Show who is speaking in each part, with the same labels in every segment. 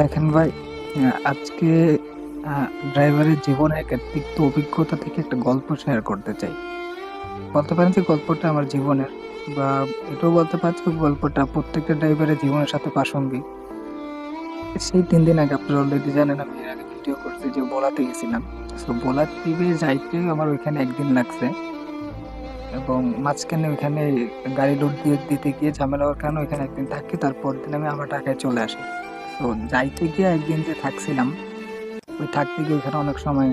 Speaker 1: দেখেন ভাই আজকে ড্রাইভারের জীবনে এক তিক্ত অভিজ্ঞতা থেকে একটা গল্প শেয়ার করতে চাই। বলতে পারেন যে গল্পটা আমার জীবনের, বা এটাও বলতে পারছি গল্পটা প্রত্যেকটা ড্রাইভারের জীবনের সাথে প্রাসঙ্গিক। সেই তিন দিন আগে আপনারা অলরেডি জানেন, আমি এর আগে ভিডিও করছি যে বোলাতে গেছিলাম। তো বোলার টিভি যাইতে আমার ওইখানে একদিন লাগছে এবং মাঝখানে ওইখানে গাড়ি লোড দিয়ে দিতে গিয়ে ঝামেলা হওয়ার কারণে ওইখানে একদিন থাকি, তারপর দিন আমি আমার ঢাকায় চলে আসি। তো যাইতে গিয়ে একদিন যে থাকছিলাম, ওই থাকতে গিয়ে ওইখানে অনেক সময়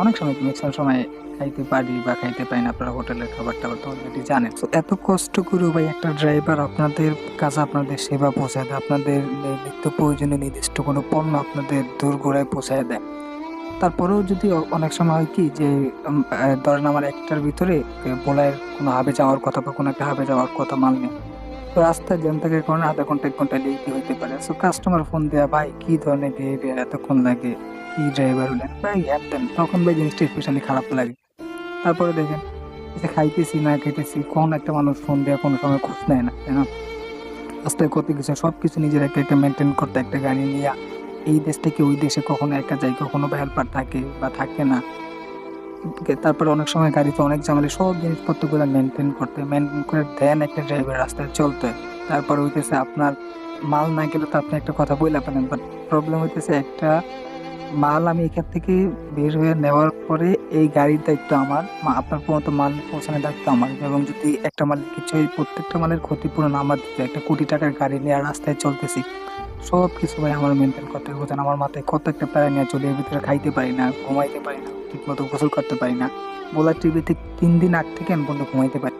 Speaker 1: অনেক সময় ম্যাক্সিমাম সময় খাইতে পারি বা খাইতে পাই না। আপনারা হোটেলের খাবার টাবার তো অলরেডি জানেন। তো এত কষ্ট করে ভাই একটা ড্রাইভার আপনাদের কাছে আপনাদের সেবা পৌঁছায় দেয়, আপনাদের নিত্য প্রয়োজনীয় নির্দিষ্ট কোনো পণ্য আপনাদের দূরগোড়ায় পৌঁছায় দেয়। তারপরেও যদি অনেক সময় হয় কি যে ধরেন আমার একটার ভিতরে বোলায়ের কোনো হাবে যাওয়ার কথা বা কোনো একটা হাবে যাওয়ার কথা মাল নেই তো রাস্তায় জ্যাম থাকার কারণে আধা ঘণ্টা, এক ঘণ্টা লেটই হইতে পারে। সো কাস্টমার ফোন দেয়া, ভাই, কি ধরনের বিহেভিয়ার এতক্ষণ লাগে, কি ড্রাইভার হলেন? ভাই হ্যান ত্যান। তখন ভাই জিনিসটা স্পেশালি খারাপ লাগে। তারপরে দেখেন যে খাইতেছি, না খেতেছি, কোন একটা মানুষ ফোন দেওয়া কোনো সময় খোঁজ নেয় না, তাই না? রাস্তায় কত কিছু সব কিছু নিজের একটা একটা মেনটেন করতে, একটা গাড়ি নিয়ে, এই দেশ থেকে ওই দেশে কখনো একা যায়, কখনো বা হেল্পার থাকে বা থাকে না? তারপরে অনেক সময় গাড়িতে অনেক ঝামেলা, সব জিনিসপত্রগুলো মেনটেন করতে মেনটেন করে দেন একটা ড্রাইভার রাস্তায় চলতে। তারপর হইতেছে আপনার মাল না গেলে তো আপনি একটা কথা বলে পারেন বাট প্রবলেম হইতেছে একটা মাল আমি এখান থেকে বের হয়ে নেওয়ার পরে এই গাড়ির দায়িত্ব আমার আপনার পর্যন্ত মাল পৌঁছানোর দায়িত্ব আমার। এবং যদি একটা মালের কিছু প্রত্যেকটা মালের ক্ষতিপূরণ আমার দিতে, একটা কোটি টাকার গাড়ি নিয়ে রাস্তায় চলতেছি সব কিছু ভাই আমার মেনটেন করতে হবে। আমার মাথায় কত একটা প্যারা নিয়ে চলে ভিতরে খাইতে পারি না, ঘুমাইতে পারি না। ঠিক মতো গোসল করতে পারি না। বোলার টিভিতে তিন দিন আগ থেকে আমি বন্ধু ঘুমাইতে পারি।